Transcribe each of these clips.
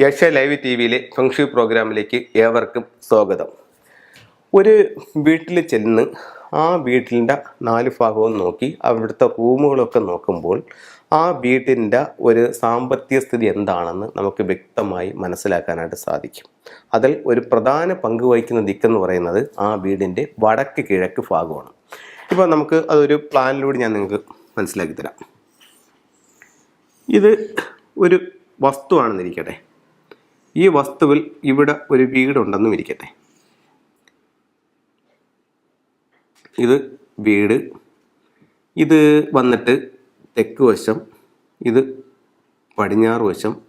യക്ഷ live T വിയിലെ ഫംഗ്ഷി പ്രോഗ്രാമിലേക്ക് ഏവർക്കും സ്വാഗതം. ഒരു വീട്ടിൽ ചെന്ന് ആ വീട്ടിന്റെ നാല് ഭാഗവും നോക്കി അവിടുത്തെ റൂമുകളൊക്കെ നോക്കുമ്പോൾ ആ വീട്ടിന്റെ ഒരു സാമ്പത്തിക സ്ഥിതി എന്താണെന്ന് നമുക്ക് വ്യക്തമായി മനസ്സിലാക്കാനായിട്ട് സാധിക്കും. അതിൽ ഒരു പ്രധാന പങ്ക് വഹിക്കുന്ന ദിക്കെന്ന് പറയുന്നത് ആ വീടിന്റെ വടക്ക് കിഴക്ക് ഭാഗമാണ്. ഇപ്പോൾ നമുക്ക് അതൊരു പ്ലാനിലൂടെ ഞാൻ നിങ്ങൾക്ക് മനസ്സിലാക്കി തരാം. ഇത് ഒരു വസ്തുവാണെന്നിരിക്കട്ടെ. ഈ വസ്തുവിൽ ഇവിടെ ഒരു വീടുണ്ടെന്നും ഇരിക്കട്ടെ. ഇത് വീട്. ഇത് വന്നിട്ട് തെക്ക് വശം. ഇത് പടിഞ്ഞാറ് വശം.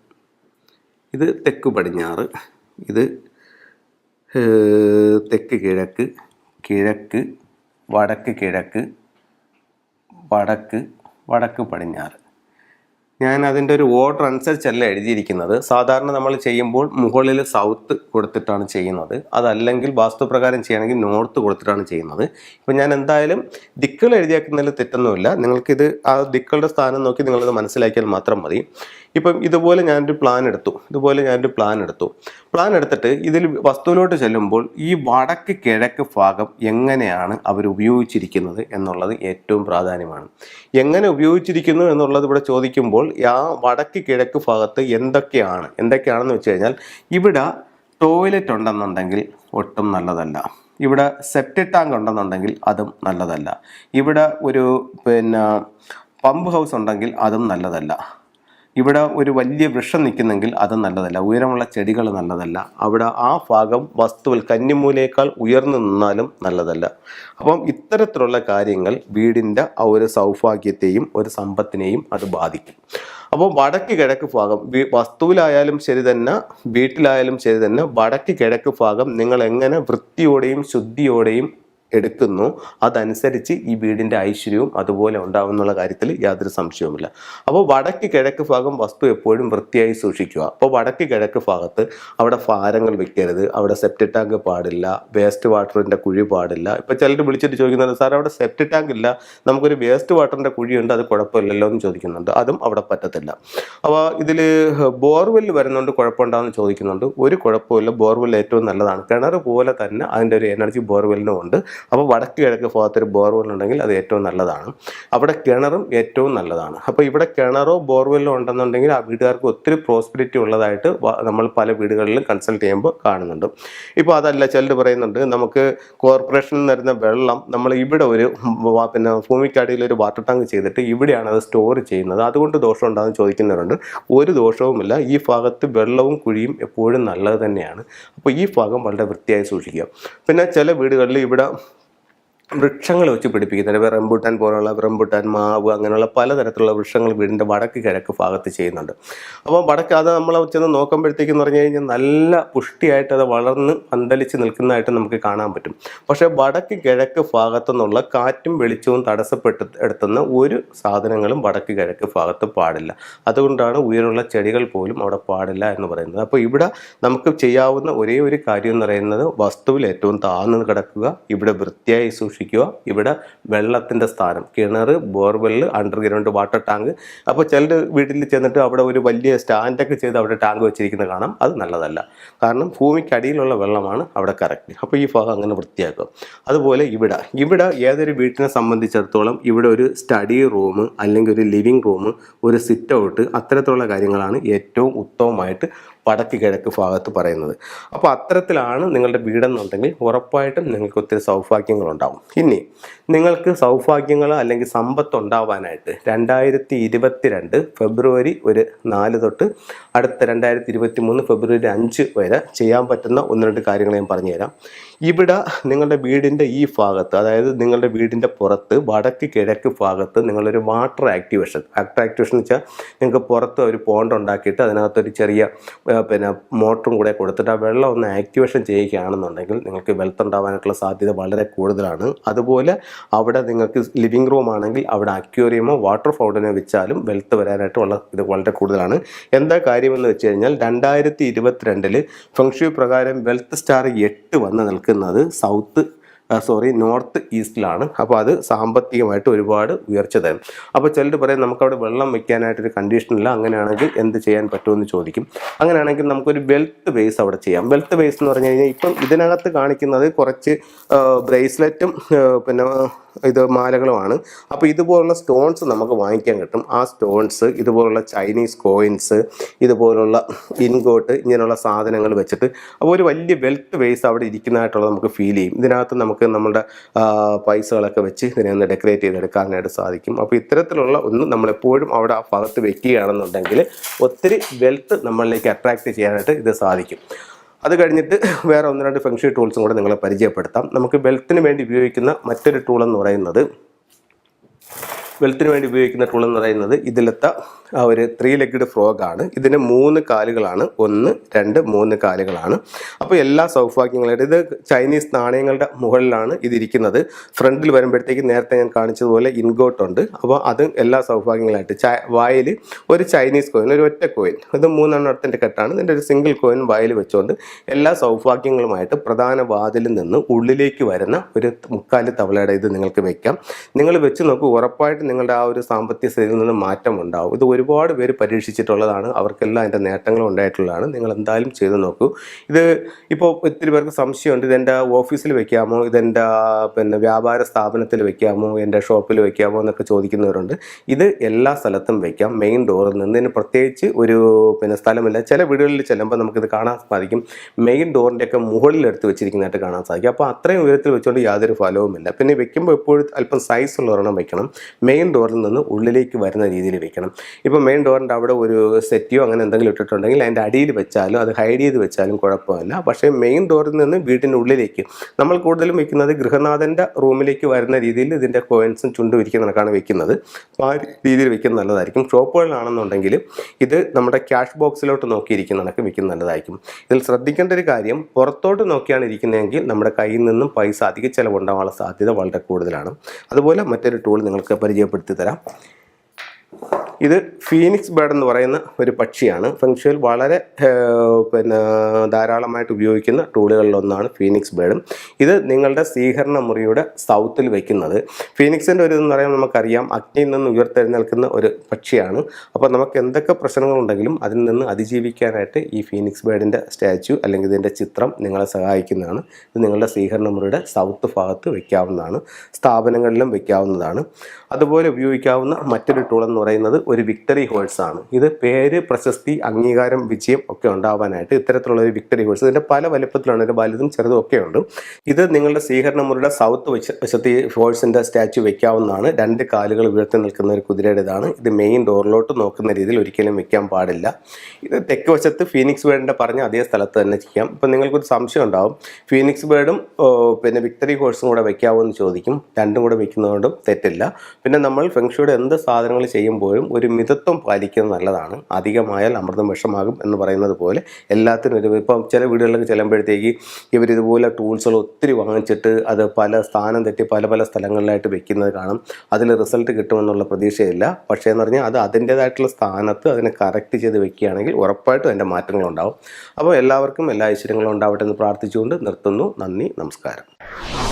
ഇത് തെക്ക് പടിഞ്ഞാറ്. ഇത് തെക്ക് കിഴക്ക്. കിഴക്ക് വടക്ക് കിഴക്ക്. വടക്ക് വടക്ക് പടിഞ്ഞാറ്. ഞാൻ അതിന്റെ ഒരു ഓർഡർ അനുസരിച്ചല്ല എഴുതിയിരിക്കുന്നത്. സാധാരണ നമ്മൾ ചെയ്യുമ്പോൾ മുകളിൽ സൗത്ത് കൊടുത്തിട്ടാണ് ചെയ്യുന്നത്. അതല്ലെങ്കിൽ വാസ്തുപ്രകാരം ചെയ്യണമെങ്കിൽ നോർത്ത് കൊടുത്തിട്ടാണ് ചെയ്യുന്നത്. ഇപ്പം ഞാൻ എന്തായാലും ദിക്കുകൾ എഴുതിയാക്കുന്നതിൽ തെറ്റൊന്നുമില്ല. നിങ്ങൾക്കിത് ആ ദിക്കളുടെ സ്ഥാനം നോക്കി നിങ്ങളത് മനസ്സിലാക്കിയാൽ മാത്രം മതി. ഇപ്പം ഇതുപോലെ ഞാനൊരു പ്ലാൻ എടുത്തു. ഇതുപോലെ ഞാനൊരു പ്ലാൻ എടുത്തു. പ്ലാൻ എടുത്തിട്ട് ഇതിൽ വസ്തുവിലോട്ട് ചെല്ലുമ്പോൾ ഈ വടക്ക് കിഴക്ക് ഭാഗം എങ്ങനെയാണ് അവർ ഉപയോഗിച്ചിരിക്കുന്നത് എന്നുള്ളത് ഏറ്റവും പ്രാധാന്യമാണ്. എങ്ങനെ ഉപയോഗിച്ചിരിക്കുന്നു എന്നുള്ളത് ഇവിടെ ചോദിക്കുമ്പോൾ ആ വടക്ക് കിഴക്ക് ഭാഗത്ത് എന്തൊക്കെയാണ്? എന്തൊക്കെയാണെന്ന് വെച്ച് കഴിഞ്ഞാൽ ഇവിടെ ടോയ്ലറ്റ് ഉണ്ടെന്നുണ്ടെങ്കിൽ ഒട്ടും നല്ലതല്ല. ഇവിടെ സെപ്റ്റിക് ടാങ്ക് ഉണ്ടെന്നുണ്ടെങ്കിൽ അതും നല്ലതല്ല. ഇവിടെ ഒരു പിന്നെ പമ്പ് ഹൗസ് ഉണ്ടെങ്കിൽ അതും നല്ലതല്ല. ഇവിടെ ഒരു വലിയ വൃക്ഷം നിൽക്കുന്നെങ്കിൽ അത് നല്ലതല്ല. ഉയരമുള്ള ചെടികൾ നല്ലതല്ല. അവിടെ ആ ഭാഗം വസ്തുവിൽ കന്നിമൂലയേക്കാൾ ഉയർന്നു നിന്നാലും നല്ലതല്ല. അപ്പം ഇത്തരത്തിലുള്ള കാര്യങ്ങൾ വീടിന്റെ ആ ഒരു സൗഭാഗ്യത്തെയും ഒരു സമ്പത്തിനെയും അത് ബാധിക്കും. അപ്പോൾ വടക്ക് കിഴക്ക് ഭാഗം വസ്തുവിലായാലും ശരി തന്നെ വീട്ടിലായാലും ശരി തന്നെ വടക്ക് കിഴക്ക് ഭാഗം നിങ്ങൾ എങ്ങനെ വൃത്തിയോടെയും ശുദ്ധിയോടെയും എടുക്കുന്നു. അതനുസരിച്ച് ഈ വീടിന്റെ ഐശ്വര്യവും അതുപോലെ ഉണ്ടാവും എന്നുള്ള കാര്യത്തിൽ യാതൊരു സംശയവുമില്ല. അപ്പോൾ വടക്ക് കിഴക്ക് ഭാഗം വസ്തു എപ്പോഴും വൃത്തിയായി സൂക്ഷിക്കുക. അപ്പോൾ വടക്ക് കിഴക്ക് ഭാഗത്ത് അവിടെ ഭാരങ്ങൾ വെക്കരുത്. അവിടെ സെപ്റ്റി ടാങ്ക് പാടില്ല. വേസ്റ്റ് വാട്ടറിന്റെ കുഴി പാടില്ല. ഇപ്പോൾ ചിലർ വിളിച്ചിട്ട് ചോദിക്കുന്നുണ്ട് സാർ അവിടെ സെപ്റ്റി ടാങ്ക് ഇല്ല. നമുക്കൊരു വേസ്റ്റ് വാട്ടറിന്റെ കുഴിയുണ്ട്. അത് കുഴപ്പമില്ലല്ലോ എന്ന് ചോദിക്കുന്നുണ്ട്. അതും അവിടെ പറ്റത്തില്ല. അപ്പോൾ ഇതിൽ ബോർവെൽ വരുന്നുണ്ട്. കുഴപ്പമുണ്ടാകുമെന്ന് ചോദിക്കുന്നുണ്ട്. ഒരു കുഴപ്പമില്ല ബോർവെൽ ഏറ്റവും നല്ലതാണ്. കിണർ പോലെ തന്നെ അതിന്റെ ഒരു എനർജി ബോർവെല്ലിനും ഉണ്ട്. അപ്പോൾ വടക്ക് കിഴക്ക് ഭാഗത്തൊരു ബോർവെൽ ഉണ്ടെങ്കിൽ അത് ഏറ്റവും നല്ലതാണ്. അവിടെ കിണറും ഏറ്റവും നല്ലതാണ്. അപ്പോൾ ഇവിടെ കിണറോ ബോർവെല്ലോ ഉണ്ടെന്നുണ്ടെങ്കിൽ ആ വീട്ടുകാർക്ക് ഒത്തിരി പ്രോസ്പിരിറ്റി ഉള്ളതായിട്ട് നമ്മൾ പല വീടുകളിലും കൺസൾട്ട് ചെയ്യുമ്പോൾ കാണുന്നുണ്ട്. ഇപ്പോൾ അതല്ല ചിലർ പറയുന്നുണ്ട് നമുക്ക് കോർപ്പറേഷനിൽ നിന്ന് വെള്ളം നമ്മൾ ഇവിടെ ഒരു പിന്നെ ഭൂമിക്കടിയിൽ ഒരു വാട്ടർ ടാങ്ക് ചെയ്തിട്ട് ഇവിടെയാണ് അത് സ്റ്റോർ ചെയ്യുന്നത്. അതുകൊണ്ട് ദോഷം ഉണ്ടാകുന്ന ചോദിക്കുന്നവരുണ്ട്. ഒരു ദോഷവുമില്ല. ഈ ഭാഗത്ത് വെള്ളവും കുഴിയും എപ്പോഴും നല്ലത് തന്നെയാണ്. അപ്പോൾ ഈ ഭാഗം വളരെ വൃത്തിയായി സൂക്ഷിക്കുക. പിന്നെ ചില വീടുകളിൽ ഇവിടെ വൃക്ഷങ്ങൾ വെച്ച് പിടിപ്പിക്കുന്നത് ഇപ്പോൾ റംബൂട്ടാൻ പോലുള്ള റംബൂട്ടാൻ മാവ് അങ്ങനെയുള്ള പലതരത്തിലുള്ള വൃക്ഷങ്ങൾ വീടിന്റെ വടക്ക് കിഴക്ക് ഭാഗത്ത് ചെയ്യുന്നുണ്ട്. അപ്പോൾ വടക്ക് അത് നമ്മൾ ചെന്ന് നോക്കുമ്പോഴത്തേക്കെന്ന് പറഞ്ഞു കഴിഞ്ഞാൽ നല്ല പുഷ്ടിയായിട്ട് അത് വളർന്ന് പന്തലിച്ച് നിൽക്കുന്നതായിട്ട് നമുക്ക് കാണാൻ പറ്റും. പക്ഷേ വടക്ക് കിഴക്ക് ഭാഗത്തു നിന്നുള്ള കാറ്റും വെളിച്ചവും തടസ്സപ്പെട്ട് എടുത്തുന്ന ഒരു സാധനങ്ങളും വടക്ക് കിഴക്ക് ഭാഗത്ത് പാടില്ല. അതുകൊണ്ടാണ് ഉയരമുള്ള ചെടികൾ പോലും അവിടെ പാടില്ല എന്ന് പറയുന്നത്. അപ്പോൾ ഇവിടെ നമുക്ക് ചെയ്യാവുന്ന ഒരേ ഒരു കാര്യം എന്ന് പറയുന്നത് വസ്തുവിൽ ഏറ്റവും താഴ്ന്നു കിടക്കുക ഇവിടെ വൃത്തിയായി സൂക്ഷിക്കുക ഇവിടെ വെള്ളത്തിന്റെ സ്ഥാനം. കിണർ ബോർവെൽ അണ്ടർഗ്രൗണ്ട് വാട്ടർ ടാങ്ക് അപ്പോൾ ചിലർ വീട്ടിൽ ചെന്നിട്ട് അവിടെ ഒരു വലിയ സ്റ്റാൻഡൊക്കെ ചെയ്ത് അവിടെ ടാങ്ക് വെച്ചിരിക്കുന്നത് കാണാം. അത് നല്ലതല്ല. കാരണം ഭൂമിക്കടിയിലുള്ള വെള്ളമാണ് അവിടെ കറക്റ്റ് അപ്പോൾ ഈ ഭാഗം അങ്ങനെ വൃത്തിയാക്കുക. അതുപോലെ ഇവിടെ. ഇവിടെ ഏതൊരു വീട്ടിനെ സംബന്ധിച്ചിടത്തോളം ഇവിടെ ഒരു സ്റ്റഡി റൂം അല്ലെങ്കിൽ ഒരു ലിവിങ് റൂം ഒരു സിറ്റ് ഔട്ട് അത്തരത്തിലുള്ള കാര്യങ്ങളാണ് ഏറ്റവും ഉത്തമമായിട്ട് വടക്ക് കിഴക്ക് ഭാഗത്ത് പറയുന്നത്. അപ്പോൾ അത്തരത്തിലാണ് നിങ്ങളുടെ വീടെന്നുണ്ടെങ്കിൽ ഉറപ്പായിട്ടും നിങ്ങൾക്ക് ഒത്തിരി സൗഭാഗ്യങ്ങളുണ്ടാവും. ഇനി നിങ്ങൾക്ക് സൗഭാഗ്യങ്ങൾ അല്ലെങ്കിൽ സമ്പത്ത് ഉണ്ടാവാനായിട്ട് രണ്ടായിരത്തി ഇരുപത്തി രണ്ട് ഫെബ്രുവരി ഒരു നാല് തൊട്ട് അടുത്ത രണ്ടായിരത്തി ഇരുപത്തി മൂന്ന് ഫെബ്രുവരി അഞ്ച് വരെ ചെയ്യാൻ പറ്റുന്ന ഒന്ന് രണ്ട് കാര്യങ്ങൾ ഞാൻ പറഞ്ഞുതരാം. ഇവിടെ നിങ്ങളുടെ വീടിന്റെ ഈ ഭാഗത്ത് അതായത് നിങ്ങളുടെ വീടിന്റെ പുറത്ത് വടക്ക് കിഴക്ക് ഭാഗത്ത് നിങ്ങളൊരു വാട്ടർ ആക്ടിവേഷൻ വാട്ടർ ആക്ടിവേഷൻ വെച്ചാൽ നിങ്ങൾക്ക് പുറത്ത് ഒരു പോണ്ട് ഉണ്ടാക്കിയിട്ട് അതിനകത്തൊരു ചെറിയ പിന്നെ മോട്ടറും കൂടെ കൊടുത്തിട്ട് ആ വെള്ളം ഒന്ന് ആക്ടിവേഷൻ ചെയ്യുകയാണെന്നുണ്ടെങ്കിൽ നിങ്ങൾക്ക് വെൽത്ത് ഉണ്ടാവാനായിട്ടുള്ള സാധ്യത വളരെ കൂടുതലാണ്. അതുപോലെ അവിടെ നിങ്ങൾക്ക് ലിവിങ് റൂം ആണെങ്കിൽ അവിടെ അക്വേറിയമോ വാട്ടർ ഫൗണ്ടനോ വെച്ചാലും വെൽത്ത് വരാനായിട്ടുള്ള ഇത് വളരെ കൂടുതലാണ്. എന്താ കാര്യമെന്ന് വെച്ച് കഴിഞ്ഞാൽ രണ്ടായിരത്തി ഇരുപത്തിരണ്ടിൽ ഫെങ്ഷു പ്രകാരം വെൽത്ത് സ്റ്റാർ എട്ട് വന്ന് നിൽക്കുന്നത് സൗത്ത് സോറി നോർത്ത് ഈസ്റ്റിലാണ് അപ്പോൾ അത് സാമ്പത്തികമായിട്ട് ഒരുപാട് ഉയർച്ച തരും. അപ്പോൾ ചിലർ പറയും നമുക്കവിടെ വെള്ളം വെക്കാനായിട്ടൊരു കണ്ടീഷനില്ല അങ്ങനെയാണെങ്കിൽ എന്ത് ചെയ്യാൻ പറ്റുമെന്ന് ചോദിക്കും. അങ്ങനെയാണെങ്കിൽ നമുക്കൊരു വെൽത്ത് ബേസ് അവിടെ ചെയ്യാം. വെൽത്ത് ബേസ് എന്ന് പറഞ്ഞു കഴിഞ്ഞാൽ ഇപ്പം ഇതിനകത്ത് കാണിക്കുന്നത് കുറച്ച് ബ്രേസ്ലെറ്റും പിന്നെ ഇത് മാലകളുമാണ്. അപ്പോൾ ഇതുപോലുള്ള സ്റ്റോൺസ് നമുക്ക് വാങ്ങിക്കാൻ കിട്ടും. ആ സ്റ്റോൺസ് ഇതുപോലുള്ള ചൈനീസ് കോയിൻസ് ഇതുപോലുള്ള ഇൻകോട്ട് ഇങ്ങനെയുള്ള സാധനങ്ങൾ വെച്ചിട്ട് അപ്പോൾ ഒരു വലിയ വെൽത്ത് ബേസ് അവിടെ ഇരിക്കുന്നതായിട്ടുള്ള നമുക്ക് ഫീൽ ചെയ്യും. ഇതിനകത്ത് നമുക്ക് നമ്മുടെ ആ, പൈസകളൊക്കെ വെച്ച് ഇതിനെ ഒന്ന് ഡെക്കറേറ്റ് ചെയ്തെടുക്കാനായിട്ട് സാധിക്കും. അപ്പോൾ ഇത്തരത്തിലുള്ള ഒന്ന് നമ്മളെപ്പോഴും അവിടെ ആ ഭാഗത്ത് വെക്കുകയാണെന്നുണ്ടെങ്കിൽ ഒത്തിരി വെൽത്ത് നമ്മളിലേക്ക് അട്രാക്റ്റ് ചെയ്യാനായിട്ട് ഇത് സാധിക്കും. അത് കഴിഞ്ഞിട്ട് വേറെ ഒന്ന് രണ്ട് ഫംഗ്ഷൻ ടൂൾസും കൂടെ നിങ്ങളെ പരിചയപ്പെടുത്താം. നമുക്ക് വെൽത്തിന് വേണ്ടി ഉപയോഗിക്കുന്ന മറ്റൊരു ടൂൾ എന്ന് പറയുന്നത് വെൽത്തിന് വേണ്ടി ഉപയോഗിക്കുന്ന ടൂൾ എന്ന് പറയുന്നത് ഇതിലത്തെ ഒരു ത്രീ ലെഗ്ഡ് ഫ്രോഗ് ആണ്. ഇതിന് മൂന്ന് കാലുകളാണ്. ഒന്ന് രണ്ട് മൂന്ന് കാലുകളാണ്. അപ്പോൾ എല്ലാ സൗഭാഗ്യങ്ങളായിട്ട് ഇത് ചൈനീസ് നാണയങ്ങളുടെ മുകളിലാണ് ഇതിരിക്കുന്നത്. ഫ്രണ്ടിൽ വരുമ്പോഴത്തേക്ക് നേരത്തെ ഞാൻ കാണിച്ചതുപോലെ ഇൻഗോട്ട് ഉണ്ട്. അപ്പോൾ അത് എല്ലാ സൗഭാഗ്യങ്ങളായിട്ട്. ച വായിൽ ഒരു ചൈനീസ് കോയിൻ ഒരു ഒറ്റ കോയിൻ ഇത് മൂന്നെണ്ണത്തിന്റെ കെട്ടാണ്. ഇതിന്റെ ഒരു സിംഗിൾ കോയിൻ വായിൽ വെച്ചുകൊണ്ട് എല്ലാ സൗഭാഗ്യങ്ങളുമായിട്ട് പ്രധാന വാതിലിൽ നിന്ന് ഉള്ളിലേക്ക് വരുന്ന ഒരു മുക്കാൽ തവളയുടെ ഇത് നിങ്ങൾക്ക് വെക്കാം. നിങ്ങൾ വെച്ച് നോക്കൂ ഉറപ്പായിട്ട് നിങ്ങളുടെ ആ ഒരു സാമ്പത്തിക സ്ഥിതിയിൽ നിന്ന് മാറ്റം ഉണ്ടാവും. ഇത് ഒരുപാട് പേര് പരീക്ഷിച്ചിട്ടുള്ളതാണ്. അവർക്കെല്ലാം അതിന്റെ നേട്ടങ്ങളും ഉണ്ടായിട്ടുള്ളതാണ്. നിങ്ങൾ എന്തായാലും ചെയ്ത് നോക്കൂ. ഇത് ഇപ്പോൾ ഒത്തിരി പേർക്ക് സംശയമുണ്ട്. ഇതെന്റെ ഓഫീസിൽ വെക്കാമോ? ഇതെന്റെ പിന്നെ വ്യാപാര സ്ഥാപനത്തിൽ വെക്കാമോ? എന്റെ ഷോപ്പിൽ വെക്കാമോ? എന്നൊക്കെ ചോദിക്കുന്നവരുണ്ട്. ഇത് എല്ലാ സ്ഥലത്തും വെക്കാം. മെയിൻ ഡോറിൽ നിന്ന്. ഇതിന് പ്രത്യേകിച്ച് ഒരു പിന്നെ സ്ഥലമില്ല. ചില വീടുകളിൽ ചെല്ലുമ്പോൾ നമുക്കിത് കാണാൻ സാധിക്കും. മെയിൻ ഡോറിന്റെയൊക്കെ മുകളിൽ എടുത്ത് വെച്ചിരിക്കുന്നതായിട്ട് കാണാൻ സാധിക്കും. അപ്പോൾ അത്രയും ഉയരത്തിൽ വെച്ചുകൊണ്ട് യാതൊരു ഫലവുമില്ല. പിന്നെ വെക്കുമ്പോൾ എപ്പോഴും അല്പം സൈസ് ഉള്ളവരെണ്ണം വെക്കണം. മെയിൻ ഡോറിൽ നിന്ന് ഉള്ളിലേക്ക് വരുന്ന രീതിയിൽ വെക്കണം. ഇപ്പോൾ മെയിൻ ഡോറിന്റെ അവിടെ ഒരു സെറ്റിയോ അങ്ങനെ എന്തെങ്കിലും ഇട്ടിട്ടുണ്ടെങ്കിൽ അതിന്റെ അടിയിൽ വെച്ചാലും അത് ഹൈഡ് ചെയ്ത് വെച്ചാലും കുഴപ്പമില്ല. പക്ഷേ മെയിൻ ഡോറിൽ നിന്ന് വീടിന്റെ ഉള്ളിലേക്ക് നമ്മൾ കൂടുതലും വെക്കുന്നത് ഗൃഹനാഥന്റെ റൂമിലേക്ക് വരുന്ന രീതിയിൽ ഇതിന്റെ കോയിൻസും ചുണ്ടും ഇരിക്കുന്ന കണക്കാണ് വെക്കുന്നത്. അപ്പോൾ ആ രീതിയിൽ വെക്കുന്നത് നല്ലതായിരിക്കും. ഷോപ്പുകളിലാണെന്നുണ്ടെങ്കിൽ ഇത് നമ്മുടെ ക്യാഷ് ബോക്സിലോട്ട് നോക്കിയിരിക്കുന്ന കണക്ക് വെക്കുന്നത് നല്ലതായിരിക്കും. ഇതിൽ ശ്രദ്ധിക്കേണ്ട ഒരു കാര്യം പുറത്തോട്ട് നോക്കിയാണ് ഇരിക്കുന്നതെങ്കിൽ നമ്മുടെ കയ്യിൽ നിന്നും പൈസ അധിക ചിലവുണ്ടാവാനുള്ള സാധ്യത വളരെ കൂടുതലാണ്. അതുപോലെ മറ്റൊരു ടൂൾ നിങ്ങൾക്ക് പരിചയപ്പെടുത്തി തരാം ഇത് ഫീനിക്സ് ബേർഡ് എന്ന് പറയുന്ന ഒരു പക്ഷിയാണ്. ഫെങ്ഷുവിൽ വളരെ പിന്നെ ധാരാളമായിട്ട് ഉപയോഗിക്കുന്ന ടൂളുകളിലൊന്നാണ് ഫീനിക്സ് ബേർഡും. ഇത് നിങ്ങളുടെ സ്വീകരണ മുറിയുടെ സൗത്തിൽ വയ്ക്കുന്നത് ഫീനിക്സിന്റെ ഒരു ഇതെന്ന് പറയുമ്പോൾ നമുക്കറിയാം അഗ്നിയിൽ നിന്ന് ഉയർത്തെഴുന്നേൽക്കുന്ന ഒരു പക്ഷിയാണ്. അപ്പോൾ നമുക്ക് എന്തൊക്കെ പ്രശ്നങ്ങളുണ്ടെങ്കിലും അതിൽ നിന്ന് അതിജീവിക്കാനായിട്ട് ഈ ഫീനിക്സ് ബേർഡിന്റെ സ്റ്റാച്യു അല്ലെങ്കിൽ ഇതിന്റെ ചിത്രം നിങ്ങളെ സഹായിക്കുന്നതാണ്. ഇത് നിങ്ങളുടെ സ്വീകരണ മുറിയുടെ സൗത്ത് ഭാഗത്ത് വയ്ക്കാവുന്നതാണ് സ്ഥാപനങ്ങളിലും വയ്ക്കാവുന്നതാണ് അതുപോലെ ഉപയോഗിക്കാവുന്ന മറ്റൊരു ടൂൾ എന്ന് പറയുന്നത് ഒരു വിക്ടറി ഹോഴ്സ് ആണ്. ഇത് പേര് പ്രശസ്തി അംഗീകാരം വിജയം ഒക്കെ ഉണ്ടാവാനായിട്ട് ഇത്തരത്തിലുള്ള ഒരു വിക്ടറി ഹോഴ്സ് ഇതിന്റെ പല വലുപ്പത്തിലാണ് ഇതിന്റെ വലുതും ചെറുതും ഒക്കെ ഉണ്ട്. ഇത് നിങ്ങളുടെ സ്വീകരണ മുറിയുടെ സൗത്ത് വശ വശത്ത് ഈ ഹോഴ്സിന്റെ സ്റ്റാച്ചു വയ്ക്കാവുന്നതാണ് രണ്ട് കാലുകൾ ഉയർത്തി നിൽക്കുന്ന ഒരു കുതിരയുടേതാണ് ഇത് മെയിൻ ഡോറിലോട്ട് നോക്കുന്ന രീതിയിൽ ഒരിക്കലും വെക്കാൻ പാടില്ല. ഇത് തെക്ക് വശത്ത് ഫീനിക്സ് ബേഡിന്റെ പറഞ്ഞ അതേ സ്ഥലത്ത് തന്നെ ചെയ്യാം. ഇപ്പം നിങ്ങൾക്കൊരു സംശയം ഉണ്ടാവും. ഫീനിക്സ് ബേഡും പിന്നെ വിക്ടറി ഹോഴ്സും കൂടെ വയ്ക്കാവോ എന്ന് ചോദിക്കും. രണ്ടും കൂടെ വയ്ക്കുന്നതുകൊണ്ടും തെറ്റില്ല. പിന്നെ നമ്മൾ ഫെങ്ഷുയുടെ എന്ത് സാധനങ്ങൾ ചെയ്യുമ്പോഴും മിതത്വം പാലിക്കുന്നത് നല്ലതാണ്. അധികമായാൽ അമൃതം വിഷമാകും എന്ന് പറയുന്നത് പോലെ എല്ലാത്തിനും ഒരു ഇപ്പം ചില വീടുകളിലൊക്കെ ചെല്ലുമ്പോഴത്തേക്ക് ഇവരിതുപോലെ ടൂൾസുകൾ ഒത്തിരി വാങ്ങിച്ചിട്ട് അത് പല സ്ഥാനം തെറ്റി പല പല സ്ഥലങ്ങളിലായിട്ട് വെക്കുന്നത് കാണും. അതിൽ റിസൾട്ട് കിട്ടുമെന്നുള്ള പ്രതീക്ഷയില്ല. പക്ഷേ എന്ന് പറഞ്ഞാൽ അത് അതിന്റേതായിട്ടുള്ള സ്ഥാനത്ത് അതിനെ കറക്റ്റ് ചെയ്ത് വെക്കുകയാണെങ്കിൽ ഉറപ്പായിട്ടും അതിന്റെ മാറ്റങ്ങളുണ്ടാവും. അപ്പോൾ എല്ലാവർക്കും എല്ലാ ഐശ്വര്യങ്ങളും ഉണ്ടാവട്ടെ എന്ന് പ്രാർത്ഥിച്ചുകൊണ്ട് നിർത്തുന്നു. നന്ദി നമസ്കാരം.